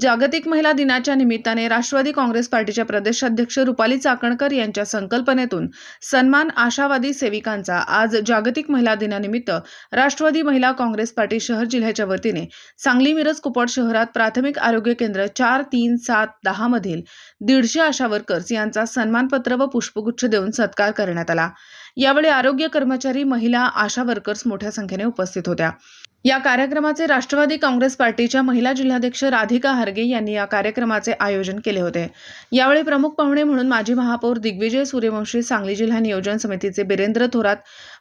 जागतिक महिला दिनाच्या निमित्ताने राष्ट्रवादी काँग्रेस पार्टीच्या प्रदेशाध्यक्ष रुपाली चाकणकर यांच्या संकल्पनेतून सन्मान आशावादी सेविकांचा आज जागतिक महिला दिनानिमित्त राष्ट्रवादी महिला काँग्रेस पार्टी शहर जिल्ह्याच्या वतीने सांगली मिरज कुपवाड शहरात प्राथमिक आरोग्य केंद्र चार तीन सात दहा मधील दीडशे आशा वर्कर्स यांचा सन्मानपत्र व पुष्पगुच्छ देऊन सत्कार करण्यात आला. यावेळी आरोग्य कर्मचारी महिला आशा वर्कर्स मोठ्या संख्येने उपस्थित होत्या. या कार्यक्रमाचे राष्ट्रवादी काँग्रेस पार्टीच्या महिला जिल्हाध्यक्ष राधिका हार्गे यांनी या कार्यक्रमाचे आयोजन केले होते. यावेळी प्रमुख पाहुणे म्हणून माजी महापौर दिग्विजय सूर्यवंशी सांगली जिल्हा नियोजन समितीचे बिरेंद्र थोरात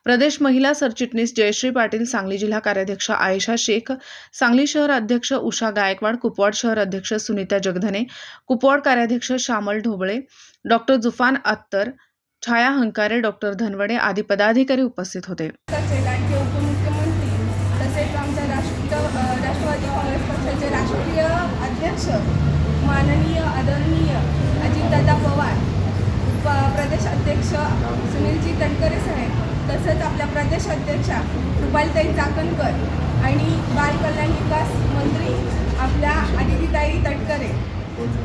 प्रदेश महिला सरचिटणीस जयश्री पाटील सांगली जिल्हा कार्याध्यक्ष आयशा शेख सांगली शहर अध्यक्ष उषा गायकवाड कुपवाड शहर अध्यक्ष सुनीता जगधने कुपवाड कार्याध्यक्ष श्यामल ढोबळे डॉक्टर जुफान अत्तर छाया हंकारे डॉक्टर धनवडे आदी पदाधिकारी उपस्थित होते. तसेच आमच्या राष्ट्र राष्ट्रवादी काँग्रेस पक्षाचे राष्ट्रीय अध्यक्ष माननीय आदरणीय अजितदादा पवार प प्रदेश अध्यक्ष सुनीलजी तटकरे साहेब तसंच आपल्या प्रदेश अध्यक्षा रुपालीताई चाकणकर आणि बाल कल्याण विकास मंत्री आपल्या अदितीताई तटकरे.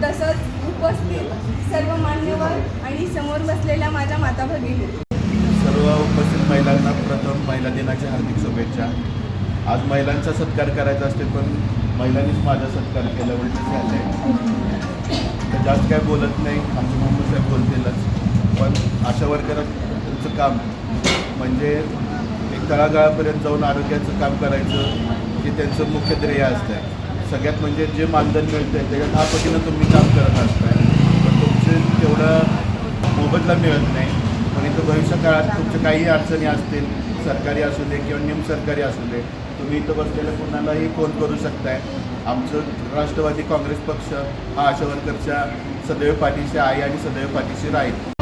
तसंच उपस्थित सर्व मान्यवर आणि समोर बसलेल्या माझ्या माता भगिनी सर्व उपस्थित महिलांना प्रथम महिला दिनाच्या हार्दिक शुभेच्छा. आज महिलांचा सत्कार करायचा असते पण महिलांनीच माझा सत्कार केला उलट झालं तर जास्त काय बोलत नाही आमचे मम्मी साहेब बोलतीलच. पण अशा वर्करांचं काम म्हणजे एक तळागाळापर्यंत जाऊन आरोग्याचं काम करायचं हे त्यांचं मुख्य ध्येय असतं सगळ्यात म्हणजे जे मानधन मिळतं आहे त्याच्यात दहा पटीनं तुम्ही काम करत असताय. पण तुमचे तेवढं मोबदला मिळत नाही. पण इथं भविष्यकाळात तुमच्या काही अडचणी असतील सरकारी असू दे किंवा निमसरकारी असू दे तुम्ही इथं बसलेल्या कोणालाही फोन करू शकताय. आमचं राष्ट्रवादी काँग्रेस पक्ष हा आशा वर्करच्या सदैव पाठीशी आहे आणि सदैव पाठीशी राहील.